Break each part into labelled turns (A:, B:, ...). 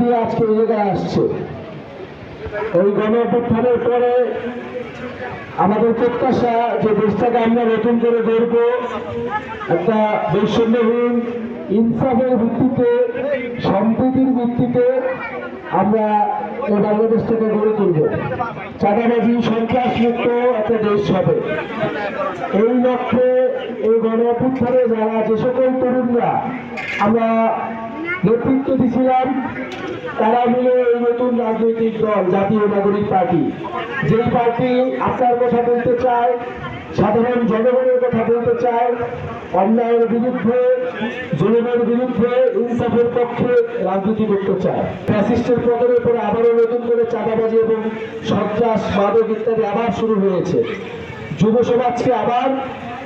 A: দিয়ে আজকে এই জায়গায় আসছে। এই গণ অভ্যুত্থানের পরে আমাদের প্রত্যাশা যে দেশটাকে আমরা নতুন করে গড়ব, একটা বৈষম্যহীন ইনসাফের ভিত্তিতে, সম্প্রীতির ভিত্তিতে আমরা এই বাংলাদেশটাকে গড়ে তুলব। চাঁদাবাজি সন্ত্রাস মুক্ত একটা দেশ হবে। এই লক্ষ্যে এই গণ অভ্যুত্থানে যারা যে সকল তরুণরা আমরা নেতৃত্ব দিছিলাম তারা মিলে এই নতুন রাজনৈতিক দল, জাতীয় নাগরিক পার্টি। যেই পার্টি আপনার কথা বলতে চায়, সাধারণ জনগণের কথা বলতে চায়, অন্যায়ের বিরুদ্ধে, জুলুমের বিরুদ্ধে ইনসাফের পক্ষে রাজনীতি করতে চায়। ফ্যাসিস্টের পতনের পরে আবারও নতুন করে চাঁদাবাজি এবং সন্ত্রাস, মাদক ইত্যাদি আবার শুরু হয়েছে। যুব সমাজকে আবার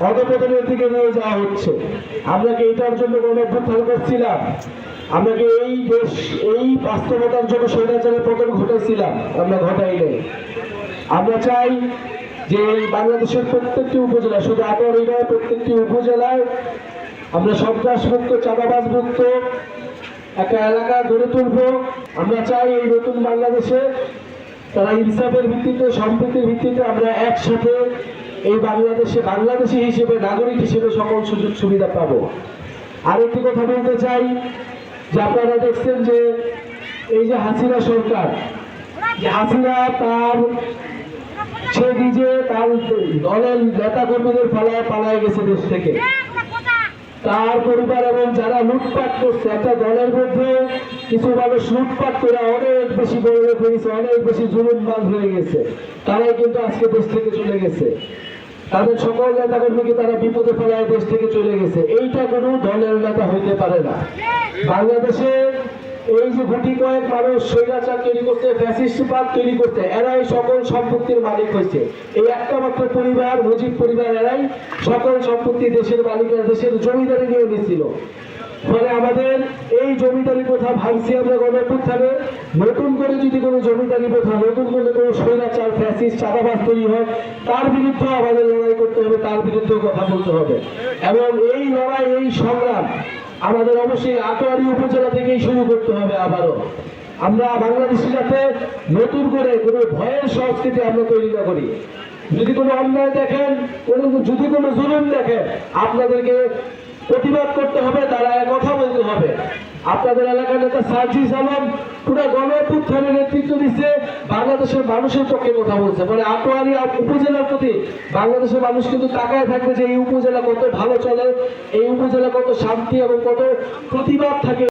A: অধপতনের দিকে নিয়ে যাওয়া হচ্ছে। আমরা কি এটার জন্য গণ অভ্যুত্থান করছিলাম? আমরা এই দেশ, এই বাস্তবতার জন্য স্বৈরাচারের পতন ঘটাইছিলাম। আমরা ঘটাই নেই। আমরা চাই যে এই বাংলাদেশের প্রত্যেকটি উপজেলা, শুধু আটোয়ারি নয় প্রত্যেকটি উপজেলায় আমরা সন্ত্রাস মুক্ত, চাঁদাবাজ মুক্ত একটা এলাকা গড়ে তুলব। আমরা চাই এই নতুন বাংলাদেশে তারা ইনসাফের ভিত্তিতে, সম্প্রীতির ভিত্তিতে আমরা একসাথে এই বাংলাদেশে বাংলাদেশি হিসেবে, নাগরিক হিসেবে সকল সুযোগ সুবিধা পাবো। আরেকটি কথা বলতে চাই যে আপনারা দেখছেন যে এই যে হাসিনা সরকার, যে হাসিনা তার সে নিজে তার দলের নেতা কর্মীদের পালায় পালায় গেছে দেশ থেকে। তার পরিবার এবং যারা লুটপাট করছে, একটা দলের মধ্যে কিছু মানুষ লুটপাট করে অনেক বেশি বড় হয়ে গেছে অনেক বেশি জুলুম বাদ হয়ে গেছে। তারাই কিন্তু আজকে দেশ থেকে চলে গেছে। তাদের সকল নেতা কর্মীকে তারা বিপদে ফেলায় দেশ থেকে চলে গেছে। এইটা কোনো দলের নেতা হইতে পারে না। বাংলাদেশে এই যে গুটি কয়েক মানুষ স্বৈরাচার তৈরি করতে ফ্যাসিস্টবাদ তৈরি করতে, এরাই সকল সম্পত্তির মালিক হয়েছে। এই একটা মাত্র পরিবার, মুজিব পরিবার এরাই সকল সম্পত্তি দেশের মালিকেরা, দেশের জমিদারি নিয়ে নিছিল ফলে আমাদের এই জমিদারি প্রথা ভাঙছি আমরা গণঅভ্যুত্থানে নতুন করে যদি কোনো জমিদারি প্রথা নতুন করে কোনো স্বৈরাচার, ফ্যাসিস্ট, চাঁদাবাজ তৈরি হয়, তার বিরুদ্ধে আমাদের লড়াই করতে হবে, তার বিরুদ্ধে কথা বলতে হবে। এবং এই লড়াই, এই সংগ্রাম আমাদের অবশ্যই আটোয়ারি উপজেলা থেকেই শুরু করতে হবে আবারও। আমরা বাংলাদেশি যাতে নতুন করে কোনো ভয়ের সংস্কৃতি আমরা তৈরি না করি। যদি কোনো অন্যায় দেখেন, কোনো যদি কোনো জুলুম দেখেন, আপনাদেরকে প্রতিবাদ করতে হবে, তারা আপনাদের এলাকার নেতা সার্জিস আলম পুরো গণপুত্থানের নেতৃত্ব দিচ্ছে, বাংলাদেশের মানুষের পক্ষে কথা বলছে। মানে আটোয়ারি উপজেলার প্রতি বাংলাদেশের মানুষ কিন্তু তাকায় থাকবে যে এই উপজেলা কত ভালো চলে, এই উপজেলা কত শান্তি এবং কত প্রতিবাদ থাকে।